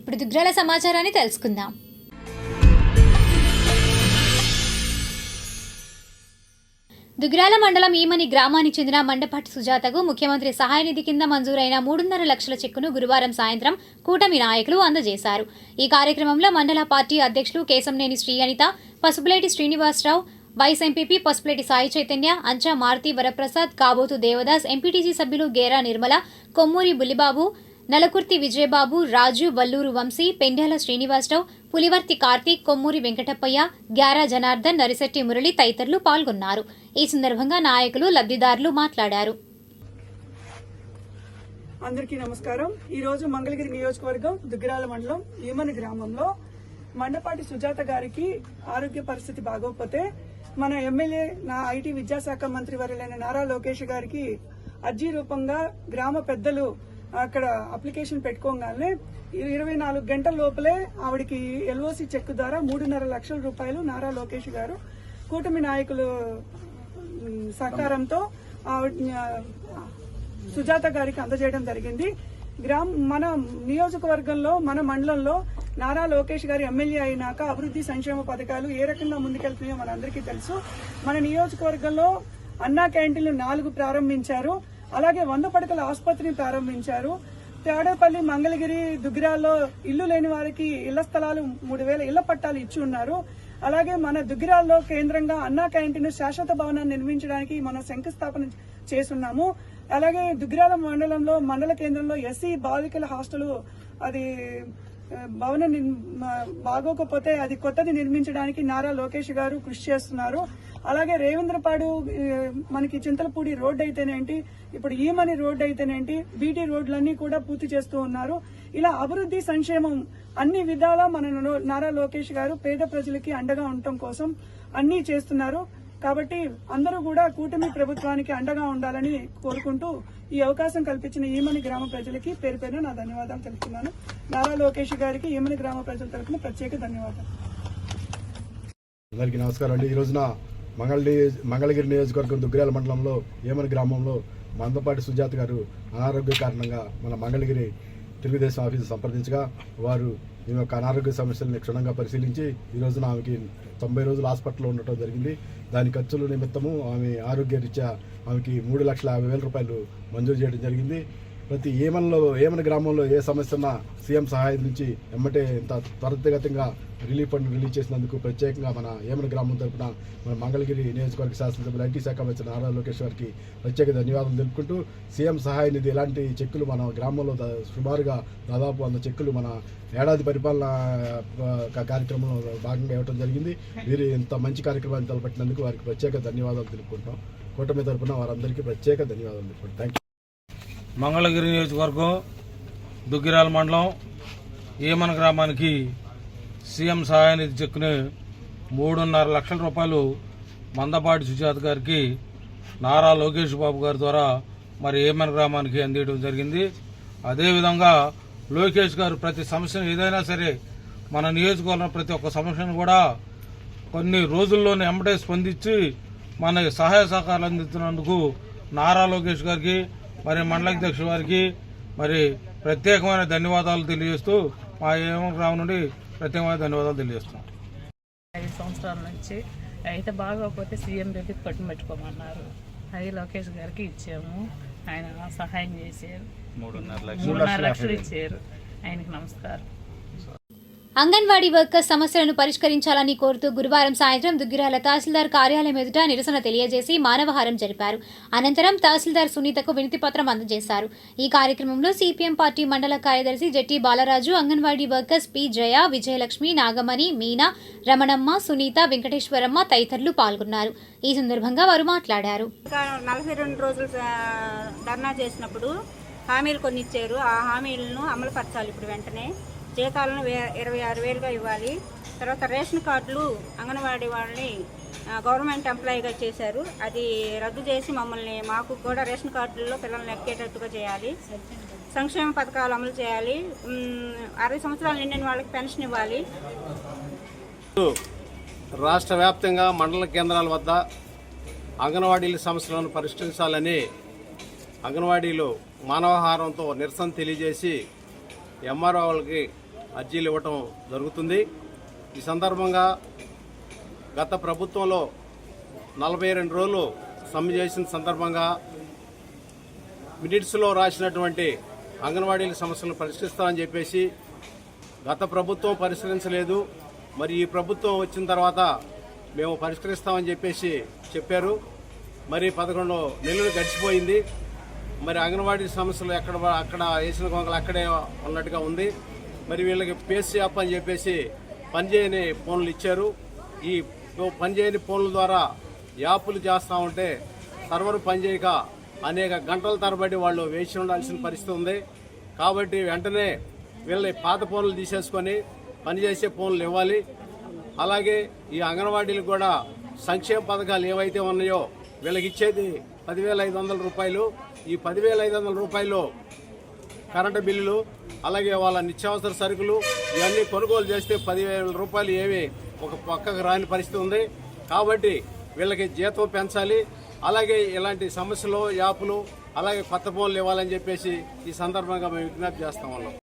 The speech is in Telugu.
ఇప్పుడు దుగ్రాల సమాచారాన్ని తెలుసుకుందాం. దుగ్రాల మండలం ఈమని గ్రామానికి చెందిన మండపాటి సుజాతకు ముఖ్యమంత్రి సహాయ నిధి కింద మంజూరైన మూడున్నర లక్షల చెక్కును గురువారం సాయంత్రం కూటమి నాయకులు అందజేశారు. ఈ కార్యక్రమంలో మండల పార్టీ అధ్యక్షులు Kesamneni Sri Anitha Pasupuleti Srinivasarao vice MPP Pasupuleti Sai Chaitanya Ancha Maruti Varaprasad Kabothu Devadas MPTC సభ్యులు గేరా నిర్మల కొమ్మూరి బుల్లిబాబు నలకుర్తి విజయబాబు రాజు వల్లూరు వంశీ పెండ్యాల శ్రీనివాసరావు పులివర్తి కార్తీక్ కొమ్మూరి వెంకటప్పయ్య గ్యారా జనార్దన్ నరిశెట్టి మురళి తదితరులు పాల్గొన్నారు. ఈ సందర్భంగా నాయకులు లబ్ధిదారులు మాట్లాడారు. అందరికీ నమస్కారం. ఈ రోజు మంగళగిరి నియోజకవర్గం దుగ్గిరాల మండలం ఈమని గ్రామంలో మండపాటి సుజాత గారికి ఆరోగ్య పరిస్థితి బాగోకపోతే మన ఎమ్మెల్యే నా ఐటీ విద్యాశాఖ మంత్రి వర్యులైన నారా లోకేష్ గారికి అర్జీ రూపంగా గ్రామ పెద్దలు అక్కడ అప్లికేషన్ పెట్టుకోగానే ఇరవై నాలుగు గంటల లోపలే ఆవిడకి ఎల్ఓసి చెక్ ద్వారా మూడున్నర లక్షల రూపాయలు నారా లోకేష్ గారు కూటమి నాయకులు సహకారంతో ఆవిడ సుజాత గారికి అందజేయడం జరిగింది. గ్రామ మన నియోజకవర్గంలో మన మండలంలో నారా లోకేష్ గారి ఎమ్మెల్యే అయినాక అభివృద్ధి సంక్షేమ పథకాలు ఏ రకంగా ముందుకెళ్తున్నాయో మనందరికీ తెలుసు. మన నియోజకవర్గంలో అన్నా క్యాంటీన్లు నాలుగు ప్రారంభించారు. అలాగే వంద పడకల ఆసుపత్రిని ప్రారంభించారు. తేడపల్లి మంగళగిరి దుగ్గిరాల్లో ఇల్లు లేని వారికి ఇళ్ళ స్థలాలు మూడు వేల ఇళ్ళ పట్టాలు ఇచ్చి ఉన్నారు. అలాగే మన దుగ్గిరాల్లో కేంద్రంగా అన్నా క్యాంటీన్ శాశ్వత భవనాన్ని నిర్మించడానికి మనం శంకుస్థాపన చేస్తున్నాము. అలాగే దుగ్గిరాల మండలంలో మండల కేంద్రంలో ఎస్సీ బాలికల హాస్టల్ అది భవన నిర్- బాగోకపోతే అది కొత్తది నిర్మించడానికి నారా లోకేష్ గారు కృషి చేస్తున్నారు. అలాగే రేవేంద్రపాడు మనకి చింతలపూడి రోడ్ అయితేనేంటి ఇప్పుడు ఈమని రోడ్డు అయితేనేంటి బీటీ రోడ్లన్నీ కూడా పూర్తి చేస్తూ ఉన్నారు. ఇలా అభివృద్ధి సంక్షేమం అన్ని విధాలా మన నారా లోకేష్ గారు పేద ప్రజలకి అండగా ఉండటం కోసం అన్నీ చేస్తున్నారు. కాబట్టి అందరూ కూడా కూటమి ప్రభుత్వానికి అండగా ఉండాలని కోరుకుంటూ ఈ అవకాశం కల్పించిన ఈమని గ్రామ ప్రజలకి పేరు పేరున నా ధన్యవాదాలు తెలుపుతున్నాను. నారా లోకేష్ గారికి ఈమని గ్రామ ప్రజల తరఫున ప్రత్యేక ధన్యవాదాలు. అందరికీ నమస్కారం అండి. ఈ రోజున మంగళ మంగళగిరి నియోజకవర్గం దుగ్గిరాల మండలంలో ఏమని గ్రామంలో మందపాటి సుజాత గారు అనారోగ్య కారణంగా మన మంగళగిరి తెలుగుదేశం ఆఫీసు సంప్రదించగా వారు ఈమె యొక్క అనారోగ్య సమస్యలను క్షుణ్ణంగా పరిశీలించి ఈ రోజున ఆమెకి తొంభై రోజులు హాస్పిటల్లో ఉండటం జరిగింది. దాని ఖర్చుల నిమిత్తము ఆమె ఆరోగ్య రీత్యా ఆమెకి మూడు లక్షల యాభై వేల రూపాయలు మంజూరు చేయడం జరిగింది. ప్రతి ఏమన్లో ఏమన గ్రామంలో ఏ సమస్య ఉన్నా సీఎం సహాయం నుంచి ఎమ్మటే ఇంత త్వరితగతంగా రిలీఫ్ ఫండ్ రిలీజ్ చేసినందుకు ప్రత్యేకంగా మన ఏమన గ్రామం తరపున మన మంగళగిరి నియోజకవర్గ శాసనసభ్యులు ఐటీ శాఖ వచ్చిన నారా లోకేష్ గారికి ప్రత్యేక ధన్యవాదాలు తెలుపుకుంటూ సీఎం సహాయ నిధి ఇలాంటి చెక్కులు మన గ్రామంలో సుమారుగా దాదాపు వంద చెక్కులు మన ఏడాది పరిపాలన కార్యక్రమంలో భాగంగా ఇవ్వడం జరిగింది. వీరు ఇంత మంచి కార్యక్రమాన్ని తలపెట్టినందుకు వారికి ప్రత్యేక ధన్యవాదాలు తెలుపుకుంటాం కూటమి తరపున వారందరికీ ప్రత్యేక ధన్యవాదాలు తెలుపుకుంటాం థ్యాంక్ మంగళగిరి నియోజకవర్గం దుగ్గిరాల మండలం ఏమన గ్రామానికి సీఎం సహాయనిధి చెక్కుని మూడున్నర లక్షల రూపాయలు మందపాటి సుజాత గారికి నారా లోకేష్ బాబు గారి ద్వారా మరి ఏమన గ్రామానికి అందియడం జరిగింది. అదేవిధంగా లోకేష్ గారు ప్రతి సమస్యను ఏదైనా సరే మన నియోజకవర్గం ప్రతి ఒక్క సమస్యను కూడా కొన్ని రోజుల్లోనే ఎంబటే స్పందించి మన సహాయ సహకారాలు అందిస్తున్నందుకు నారా లోకేష్ గారికి మరి మండలాధ్యక్షుల వారికి మరి ప్రత్యేకమైన ధన్యవాదాలు తెలియజేస్తూ మా ఏమో గ్రామం నుండి ప్రత్యేకమైన ధన్యవాదాలు తెలియజేస్తున్నాం. ఐదు సంవత్సరాల నుంచి అయితే బాగోకపోతే సీఎం దగ్గర పట్టు పెట్టుకోమన్నారు. అది లోకేష్ గారికి ఇచ్చాము. ఆయన సహాయం చేశారు. మూడున్నర లక్షలు ఇచ్చారు. ఆయనకి నమస్కారం. అంగన్వాడీ వర్కర్స్ సమస్యలను పరిష్కరించాలని కోరుతూ గురువారం సాయంత్రం దుగ్గిరాల తహసీల్దార్ కార్యాలయం ఎదుట నిరసన తెలియజేసి మానవహారం జరిపారు. అనంతరం తహసీల్దార్ సునీతకు వినతిపత్రం అందజేశారు. ఈ కార్యక్రమంలో సిపిఎం పార్టీ మండల కార్యదర్శి జట్టి బాలరాజు అంగన్వాడీ వర్కర్స్ పి జయ విజయలక్ష్మి నాగమణి మీనా రమణమ్మ సునీత వెంకటేశ్వరమ్మ తదితరులు పాల్గొన్నారు. ఈ సందర్భంగా వారు మాట్లాడారు. నలభై రెండు రోజులు ధర్నా చేసినప్పుడు హామీలు కొన్ని ఇచ్చారు ఆ హామీలను అమలుపరచాలి ఇప్పుడు వెంటనే. జీతాలను వే- ఇరవై ఆరు వేలుగా ఇవ్వాలి. తర్వాత రేషన్ కార్డులు అంగన్వాడీ వాళ్ళని గవర్నమెంట్ ఎంప్లాయీగా చేశారు. అది రద్దు చేసి మమ్మల్ని మాకు కూడా రేషన్ కార్డుల్లో పిల్లల్ని ఎక్కేటట్టుగా చేయాలి. సంక్షేమ పథకాలు అమలు చేయాలి. అరవై సంవత్సరాలు నిండిన వాళ్ళకి పెన్షన్ ఇవ్వాలి. రాష్ట్ర వ్యాప్తంగా మండల కేంద్రాల వద్ద అంగన్వాడీల సమస్యలను పరిష్కరించాలని అంగన్వాడీలు మానవహారంతో నిరసన తెలియజేసి ఎంఆర్ఓ వాళ్ళకి అర్జీలు ఇవ్వటం జరుగుతుంది. ఈ సందర్భంగా గత ప్రభుత్వంలో నలభై రెండు రోజులు సమ్మె చేసిన సందర్భంగా మినిట్స్లో రాసినటువంటి అంగన్వాడీల సమస్యలను పరిష్కరిస్తామని చెప్పేసి గత ప్రభుత్వం పరిష్కరించలేదు. మరి ఈ ప్రభుత్వం వచ్చిన తర్వాత మేము పరిష్కరిస్తామని చెప్పేసి చెప్పారు. మరి పదకొండు నెలలు గడిచిపోయింది. మరి అంగన్వాడీ సమస్యలు ఎక్కడ అక్కడ వేసిన గొంగలు అక్కడే ఉన్నట్టుగా ఉంది. మరి వీళ్ళకి పేస్ యాప్ అని చెప్పేసి పనిచేయని ఫోన్లు ఇచ్చారు. ఈ పనిచేయని ఫోన్ల ద్వారా యాప్లు చేస్తూ ఉంటే సర్వర్ పనిచేయక అనేక గంటల తరబడి వాళ్ళు వేచి ఉండాల్సిన పరిస్థితి ఉంది. కాబట్టి వెంటనే వీళ్ళని పాత ఫోన్లు తీసేసుకొని పనిచేసే ఫోన్లు ఇవ్వాలి. అలాగే ఈ అంగన్వాడీలకు కూడా సంక్షేమ పథకాలు ఏవైతే ఉన్నాయో వీళ్ళకి ఇచ్చేది పదివేల ఐదు వందల రూపాయలు. ఈ పదివేల ఐదు వందల రూపాయలు కరెంటు బిల్లులు అలాగే వాళ్ళ నిత్యావసర సరుకులు ఇవన్నీ కొనుగోలు చేస్తే పదివేల రూపాయలు ఏవి ఒక పక్కకు రాని పరిస్థితి ఉంది. కాబట్టి వీళ్ళకి జీతం పెంచాలి. అలాగే ఇలాంటి సమస్యలు యాపులు అలాగే కొత్త ఫోన్లు ఇవ్వాలని చెప్పేసి ఈ సందర్భంగా మేము విజ్ఞప్తి చేస్తాం వాళ్ళం